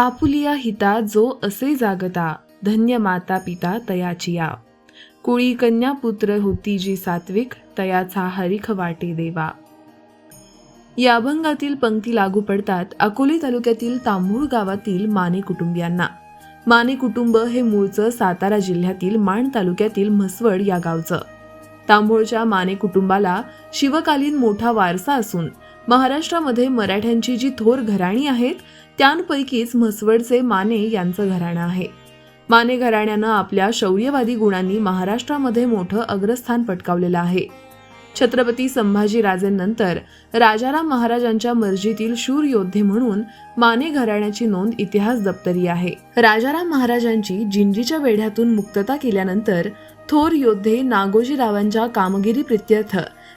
Apulia हिता जो असे जागता धन्य माता पिता तयाचिया. कुळी कन्या पुत्र होती जी सात्विक तयाचा हरिख वाटे देवा. या अभंगातील पंक्ती लागू पडतात अकोले तालुक्यातील तांबूळ गावातील माने कुटुंबियांना. माने कुटुंब हे मूळचं सातारा जिल्ह्यातील माण तालुक्यातील म्हसवड या गावचं. तांबूळच्या माने कुटुंबाला शिवकालीन मोठा वारसा असून महाराष्ट्रामध्ये मराठ्यांची जी थोर घराणी आहेत त्यांपैकीच म्हसवडचे माने यांचं घराणं आहे. माने घराण्यानं आपल्या शौर्यवादी गुणांनी महाराष्ट्रामध्ये मोठं अग्रस्थान पटकावलेलं आहे. छत्रपती संभाजीराजेंनंतर राजाराम महाराजांच्या मर्जीतील शूर योद्धे म्हणून माने घराण्याची नोंद इतिहास दप्तरी आहे. राजाराम महाराजांची जिंजीच्या वेढ्यातून मुक्तता केल्यानंतर थोर योद्धे नागोजीरावांच्या कामगिरी प्रित्यर्थ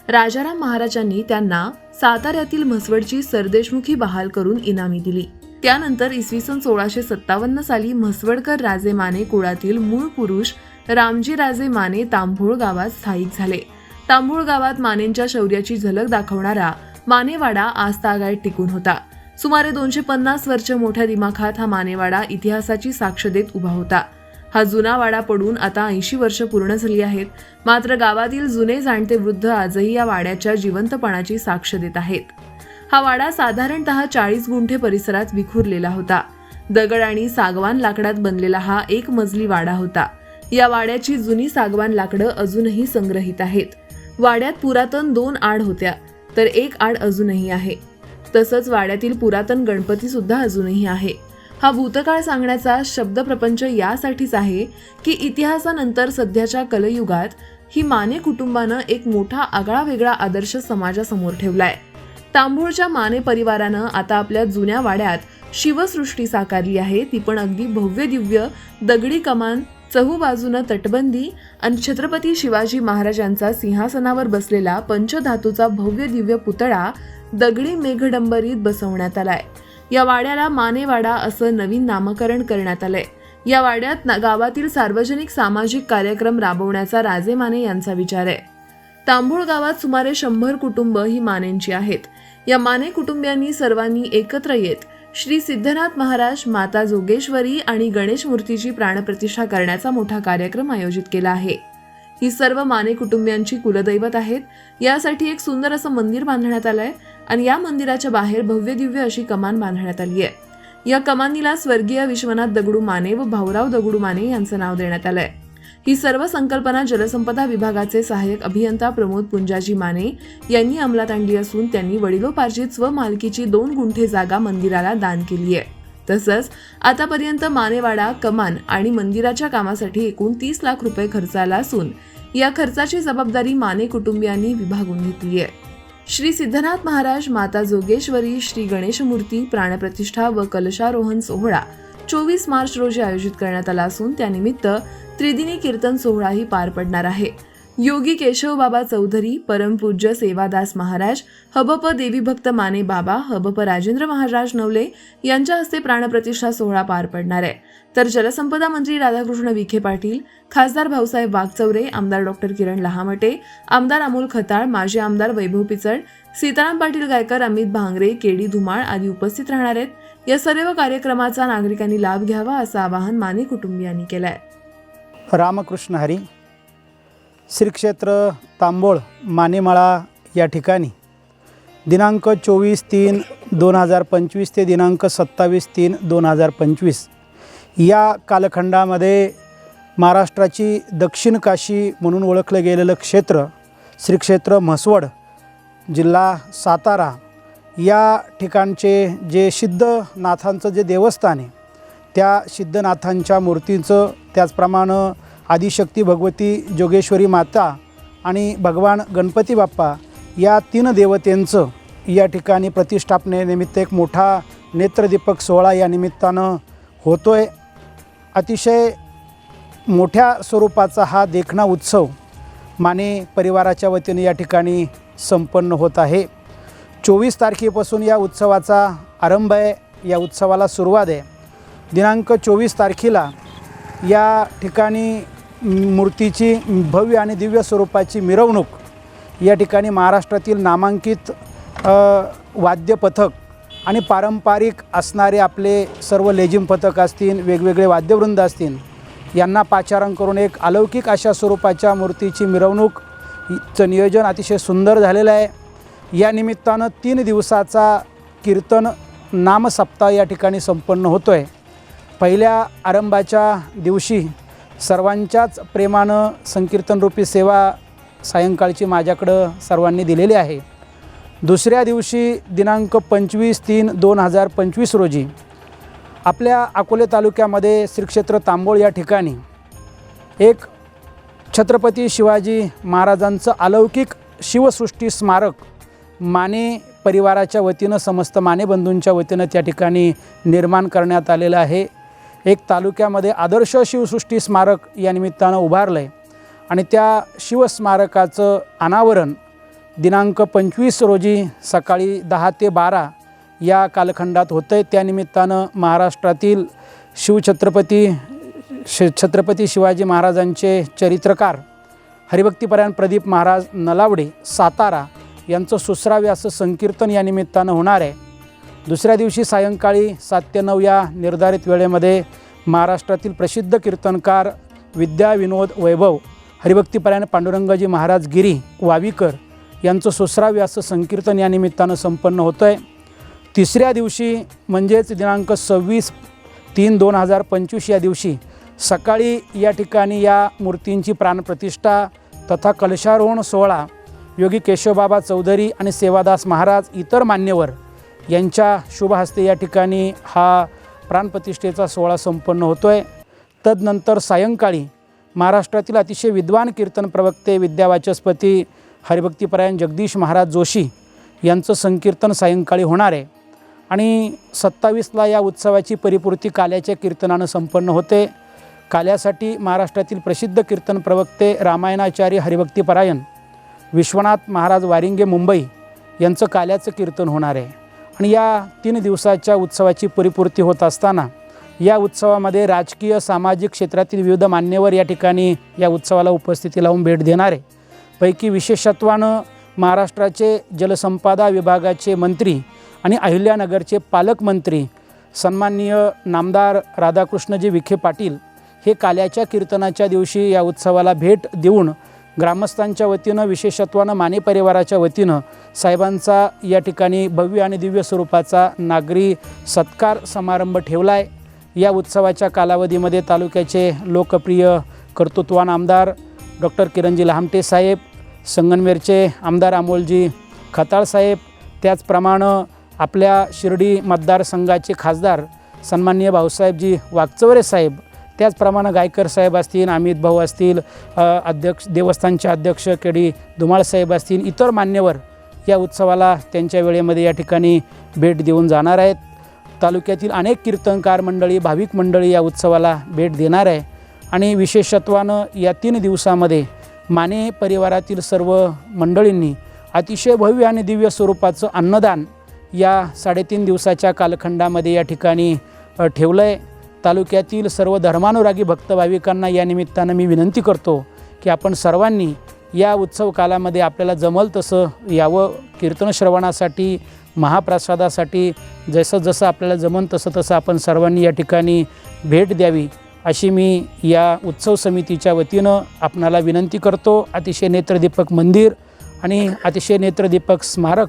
राजाराम महाराजांनी त्यांना साताऱ्यातील म्हसवडची सरदेशमुखी बहाल करून इनामी दिली. त्यानंतर इसवी सन सोळाशे सत्तावन्न साली म्हसवडकर राजे माने कुळातील मूळ पुरुष रामजी राजे माने तांभोळ गावात स्थायिक झाले. तांभूळ गावात मानेंच्या शौर्याची झलक दाखवणारा मानेवाडा आजतागायत टिकून होता. सुमारे दोनशे पन्नास वर्ष मोठ्या दिमाखात हा मानेवाडा इतिहासाची साक्ष देत उभा होता. हा जुना वाडा पडून आता ऐंशी वर्ष पूर्ण झाली आहेत. मात्र गावातील जुने जाणते वृद्ध आजही या वाड्याच्या जिवंतपणाची साक्ष देत आहेत. हा वाडा साधारणतः चाळीस गुंठे परिसरात विखुरलेला होता. दगड आणि सागवान लाकडात बनलेला हा एक मजली वाडा होता. या वाड्याची जुनी सागवान लाकडं अजूनही संग्रहित आहेत. वाड्यात पुरातन दोन आड होत्या तर एक आड अजूनही आहे. तसंच वाड्यातील पुरातन गणपती सुद्धा अजूनही आहे. हा भूतकाळ सांगण्याचा शब्दप्रपंच यासाठीच आहे की इतिहासानंतर सध्याच्या कलयुगात ही माने कुटुंबानं एक मोठा आगळा वेगळा आदर्श समाजासमोर ठेवलाय. तांबूळच्या माने परिवारानं आता आपल्या जुन्या वाड्यात शिवसृष्टी साकारली आहे. ती पण अगदी भव्य दिव्य दगडी कमान चहूबाजूनं तटबंदी आणि छत्रपती शिवाजी महाराजांचा सिंहासनावर बसलेला पंचधातूचा भव्य दिव्य पुतळा दगडी मेघडंबरीत बसवण्यात आलाय. या वाड्याला मानेवाडा असं नवीन नामकरण करण्यात आलंय. या वाड्यात ना- गावातील सार्वजनिक सामाजिक कार्यक्रम राबवण्याचा राजे माने यांचा विचार आहे. तांबूळ गावात सुमारे शंभर कुटुंब ही मानेंची आहेत. या माने कुटुंबियांनी सर्वांनी एकत्र येत श्री सिद्धनाथ महाराज माता जोगेश्वरी आणि गणेश मूर्तीची प्राणप्रतिष्ठा करण्याचा मोठा कार्यक्रम आयोजित केला आहे. ही सर्व माने कुटुंबियांची कुलदैवत आहेत. यासाठी एक सुंदर असं मंदिर बांधण्यात आलंय. आणि या मंदिराच्या बाहेर भव्य दिव्य अशी कमान बांधण्यात आली आहे. या कमानीला स्वर्गीय विश्वनाथ दगडू माने व भाऊराव दगडू माने यांचं नाव देण्यात आलंय. ही सर्व संकल्पना जलसंपदा विभागाचे सहाय्यक अभियंता प्रमोद पुंजाजी माने यांनी अंमलात आणली असून त्यांनी वडिलोपार्जित स्वमालकीची दोन गुंठे जागा मंदिराला दान केली आहे. तसंच आतापर्यंत मानेवाडा कमान आणि मंदिराच्या कामासाठी एकूण तीस लाख रुपये खर्च आला असून या खर्चाची जबाबदारी माने कुटुंबियांनी विभागून घेतली आहे. श्री सिद्धनाथ महाराज माता जोगेश्वरी श्री गणेशमूर्ती प्राणप्रतिष्ठा व कलशारोहण सोहळा चोवीस मार्च रोजी आयोजित करण्यात आला असून त्यानिमित्त त्रिदिनी कीर्तन सोहळाही पार पडणार आहे. योगी केशवबाबा चौधरी परमपूज्य सेवादास महाराज हबप देवीभक्त माने बाबा हबप राजेंद्र महाराज नवले यांच्या हस्ते प्राणप्रतिष्ठा सोहळा पार पडणार आहे. तर जलसंपदा मंत्री राधाकृष्ण विखे पाटील खासदार भाऊसाहेब वाघचौरे आमदार डॉक्टर किरण लहामटे आमदार अमोल खताळ माजी आमदार वैभव पिचड सीताराम पाटील गायकर अमित भांगरे केडी धुमाळ आदी उपस्थित राहणार आहेत. या सर्व कार्यक्रमाचा नागरिकांनी लाभ घ्यावा असं आवाहन माने कुटुंबियांनी केलं आहे रामकृष्ण हरी श्री क्षेत्र तांबोळ मानेमाळा या ठिकाणी. दिनांक चोवीस तीन दोन हजार पंचवीस ते दिनांक सत्तावीस तीन दोन हजार पंचवीस. या कालखंडामध्ये महाराष्ट्राची दक्षिण काशी म्हणून ओळखलं गेलेलं क्षेत्र श्री क्षेत्र म्हसवड जिल्हा सातारा या ठिकाणचे जे सिद्धनाथांचं जे देवस्थान आहे त्या सिद्धनाथांच्या मूर्तींचं त्याचप्रमाणे आदिशक्ती भगवती जोगेश्वरी माता आणि भगवान गणपती बाप्पा या तीन देवतेंचं या ठिकाणी प्रतिष्ठापनेनिमित्त एक मोठा नेत्रदीपक सोहळा या निमित्तानं होतो आहे अतिशय मोठ्या स्वरूपाचा हा देखणा उत्सव माने परिवाराच्या वतीने या ठिकाणी संपन्न होत आहे. चोवीस तारखेपासून या उत्सवाचा आरंभ आहे. या उत्सवाला सुरुवात आहे. दिनांक चोवीस तारखेला या ठिकाणी मूर्तीची भव्य आणि दिव्य स्वरूपाची मिरवणूक या ठिकाणी महाराष्ट्रातील नामांकित वाद्यपथक वाद्य पथक आणि पारंपरिक असणारे आपले सर्व लेझिम पथक असतील वेगवेगळे वाद्यवृंद असतील यांना पाचारण करून एक अलौकिक अशा स्वरूपाच्या मूर्तीची मिरवणूक चं नियोजन अतिशय सुंदर झालेलं आहे. या निमित्तानं तीन दिवसाचा कीर्तन नामसप्ताह या ठिकाणी संपन्न होतो आहे पहिल्या आरंभाच्या दिवशी सर्वांच्याच प्रेमानं संकीर्तनरूपी सेवा सायंकाळची माझ्याकडं सर्वांनी दिलेली आहे. दुसऱ्या दिवशी दिनांक पंचवीस तीन दोन हजार पंचवीस रोजी आपल्या अकोले तालुक्यामध्ये श्रीक्षेत्र तांबोळ या ठिकाणी एक छत्रपती शिवाजी महाराजांचं अलौकिक शिवसृष्टी स्मारक माने परिवाराच्या वतीनं समस्त माने बंधूंच्या वतीनं त्या ठिकाणी निर्माण करण्यात आलेलं आहे. एक तालुक्यामध्ये आदर्श शिवसृष्टी स्मारक या निमित्तानं उभारलं आहे आणि त्या शिवस्मारकाचं अनावरण दिनांक पंचवीस रोजी सकाळी दहा ते बारा या कालखंडात होतं आहे त्यानिमित्तानं महाराष्ट्रातील शिवछत्रपती श छत्रपती शिवाजी महाराजांचे चरित्रकार हरिभक्तीपरायण प्रदीप महाराज नलावडे सातारा यांचं सुसरावे असं संकीर्तन या निमित्तानं होणार आहे. दुसऱ्या दिवशी सायंकाळी सात ते नऊ या निर्धारित वेळेमध्ये महाराष्ट्रातील प्रसिद्ध कीर्तनकार विद्या विनोद वैभव हरिभक्तीपरायण पांडुरंगजी महाराज गिरी वावीकर यांचं सुसरावे असं संकीर्तन या निमित्तानं संपन्न होतं आहे तिसऱ्या दिवशी म्हणजेच दिनांक सव्वीस तीन दोन हजार पंचवीस या दिवशी सकाळी या ठिकाणी या मूर्तींची प्राणप्रतिष्ठा तथा कलशारोहण सोहळा योगी केशवबाबा चौधरी आणि सेवादास महाराज इतर मान्यवर यांच्या शुभ हस्ते या ठिकाणी हा प्राणप्रतिष्ठेचा सोहळा संपन्न होतो आहे तदनंतर सायंकाळी महाराष्ट्रातील अतिशय विद्वान कीर्तन प्रवक्ते विद्यावाचस्पती हरिभक्तीपरायण जगदीश महाराज जोशी यांचं संकीर्तन सायंकाळी होणार आहे आणि सत्तावीसला या उत्सवाची परिपूर्ती काल्याच्या कीर्तनानं संपन्न होते. काल्यासाठी महाराष्ट्रातील प्रसिद्ध कीर्तन प्रवक्ते रामायणाचार्य हरिभक्तीपरायण विश्वनाथ महाराज वारिंगे मुंबई यांचं काल्याचं कीर्तन होणार आहे. आणि या तीन दिवसाच्या उत्सवाची परिपूर्ती होत असताना या उत्सवामध्ये राजकीय सामाजिक क्षेत्रातील विविध मान्यवर या ठिकाणी या उत्सवाला उपस्थिती लावून भेट देणारे. पैकी विशेषत्वानं महाराष्ट्राचे जलसंपदा विभागाचे मंत्री आणि अहिल्यानगरचे पालकमंत्री सन्माननीय नामदार राधाकृष्णजी विखे पाटील हे काल्याच्या कीर्तनाच्या दिवशी या उत्सवाला भेट देऊन ग्रामस्थांच्या वतीनं विशेषत्वानं माने परिवाराच्या वतीनं साहेबांचा या ठिकाणी भव्य आणि दिव्य स्वरूपाचा नागरी सत्कार समारंभ ठेवला आहे या उत्सवाच्या कालावधीमध्ये तालुक्याचे लोकप्रिय कर्तृत्वान आमदार डॉक्टर किरणजी लहामटे साहेब संगनवेरचे आमदार अमोलजी खताळ साहेब त्याचप्रमाणे आपल्या शिर्डी मतदारसंघाचे खासदार सन्माननीय भाऊसाहेबजी वागचवरे साहेब त्याचप्रमाणे गायकर साहेब असतील अमित भाऊ असतील अध्यक्ष देवस्थानचे अध्यक्ष के डी धुमाळ साहेब असतील इतर मान्यवर या उत्सवाला त्यांच्या वेळेमध्ये या ठिकाणी भेट देऊन जाणार आहेत. तालुक्यातील अनेक कीर्तनकार मंडळी भाविक मंडळी या उत्सवाला भेट देणार आहे. आणि विशेषत्वानं या तीन दिवसामध्ये माने परिवारातील सर्व मंडळींनी अतिशय भव्य आणि दिव्य स्वरूपाचं अन्नदान या साडेतीन दिवसाच्या कालखंडामध्ये या ठिकाणी ठेवलं आहे तालुक्यातील सर्व धर्मानुरागी भक्त भाविकांना या निमित्तानं मी विनंती करतो की आपण सर्वांनी या उत्सव कालामध्ये आपल्याला जमल तसं यावं कीर्तन श्रवणासाठी महाप्रसादासाठी जसं जसं आपल्याला जमन तसं तसं आपण सर्वांनी या ठिकाणी भेट द्यावी अशी मी या उत्सव समितीच्या वतीनं आपणाला विनंती करतो. अतिशय नेत्रदीपक मंदिर आणि अतिशय नेत्रदीपक स्मारक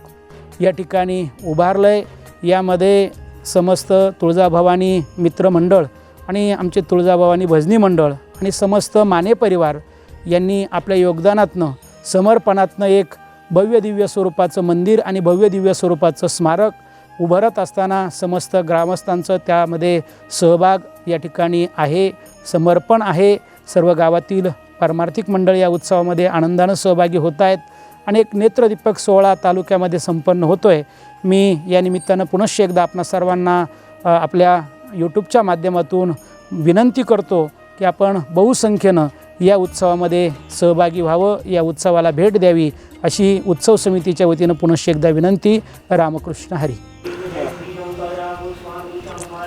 या ठिकाणी उभारलं आहे यामध्ये समस्त तुळजाभवानी मित्रमंडळ आणि आमचे तुळजाभवानी भजनी मंडळ आणि समस्त माने परिवार यांनी आपल्या योगदानातनं समर्पणातनं एक भव्य दिव्य स्वरूपाचं मंदिर आणि भव्य दिव्य स्वरूपाचं स्मारक उभारत असताना समस्त ग्रामस्थांचं त्यामध्ये सहभाग या ठिकाणी आहे समर्पण आहे. सर्व गावातील पारमार्थिक मंडळ या उत्सवामध्ये आनंदानं सहभागी होत आहेत. आणि एक नेत्रदीपक सोहळा तालुक्यामध्ये संपन्न होतो आहे मी या निमित्तानं पुनश्च एकदा आपणा सर्वांना आपल्या यूट्यूबच्या माध्यमातून विनंती करतो की आपण बहुसंख्येनं या उत्सवामध्ये सहभागी व्हावं या उत्सवाला भेट द्यावी अशी उत्सव समितीच्या वतीनं पुनश्च एकदा विनंती. रामकृष्ण हरी.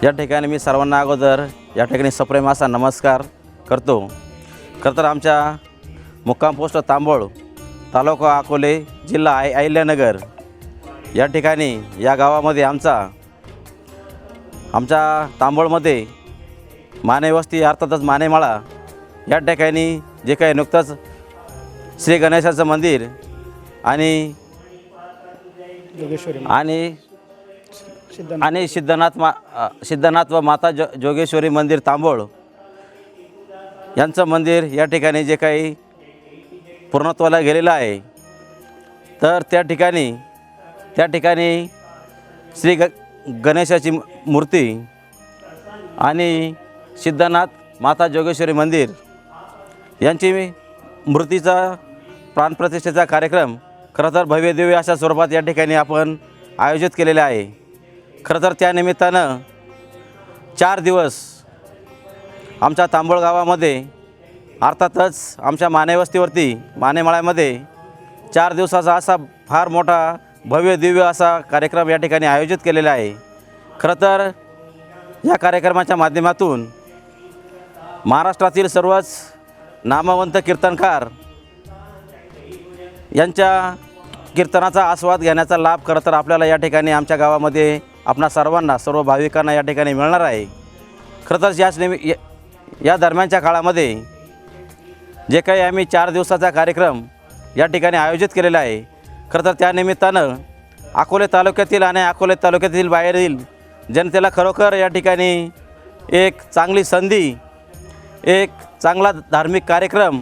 या ठिकाणी मी सर्वांना अगोदर या ठिकाणी सप्रेम असा नमस्कार करतो. खरं तर आमच्या मुक्काम पोस्ट तांबोळ तालुका अकोले जिल्हा आय अहिल्यानगर. या ठिकाणी या गावामध्ये आमचा आमच्या तांबोळमध्ये माने वस्ती अर्थातच मानेमाळा या ठिकाणी जे काही नुकतंच श्री गणेशाचं मंदिर आणि आणि आणि सिद्धनाथ मा सिद्धनाथ व माता जो जोगेश्वरी मंदिर तांबोळ. यांचं मंदिर या ठिकाणी जे काही पूर्णत्वाला गेलेला आहे. तर त्या ठिकाणी त्या ठिकाणी श्री ग गणेशाची मूर्ती आणि सिद्धनाथ माता जोगेश्वरी मंदिर यांची मूर्तीचा प्राणप्रतिष्ठेचा कार्यक्रम खरं तर भव्यदिव्य अशा स्वरूपात या ठिकाणी आपण आयोजित केलेला आहे. खरं तर त्या निमित्तानं चार दिवस आमच्या तांबोळ गावामध्ये अर्थातच आमच्या मानेवस्तीवरती मानेमाळ्यामध्ये चार दिवसाचा असा फार मोठा भव्य दिव्य असा कार्यक्रम या ठिकाणी आयोजित केलेला आहे. खरं तर या कार्यक्रमाच्या माध्यमातून महाराष्ट्रातील सर्वच नामवंत कीर्तनकार यांच्या कीर्तनाचा आस्वाद घेण्याचा लाभ खरं तर आपल्याला या ठिकाणी आमच्या गावामध्ये आपणा सर्वांना सर्व भाविकांना या ठिकाणी मिळणार आहे. खरं तर याच नेहमी या- या दरम्यानच्या काळामध्ये जे काही आम्ही चार दिवसाचा कार्यक्रम या ठिकाणी आयोजित केलेला आहे खरं तर त्यानिमित्तानं अकोले तालुक्यातील आणि अकोले तालुक्यातील बाहेरील जनतेला खरोखर या ठिकाणी एक चांगली संधी एक चांगला धार्मिक कार्यक्रम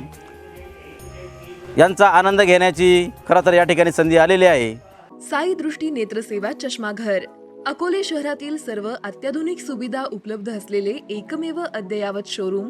यांचा आनंद घेण्याची खरं तर या ठिकाणी संधी आलेली आहे. साई दृष्टी नेत्रसेवा चष्माघर अकोले शहरातील सर्व अत्याधुनिक सुविधा उपलब्ध असलेले एकमेव अद्ययावत शोरूम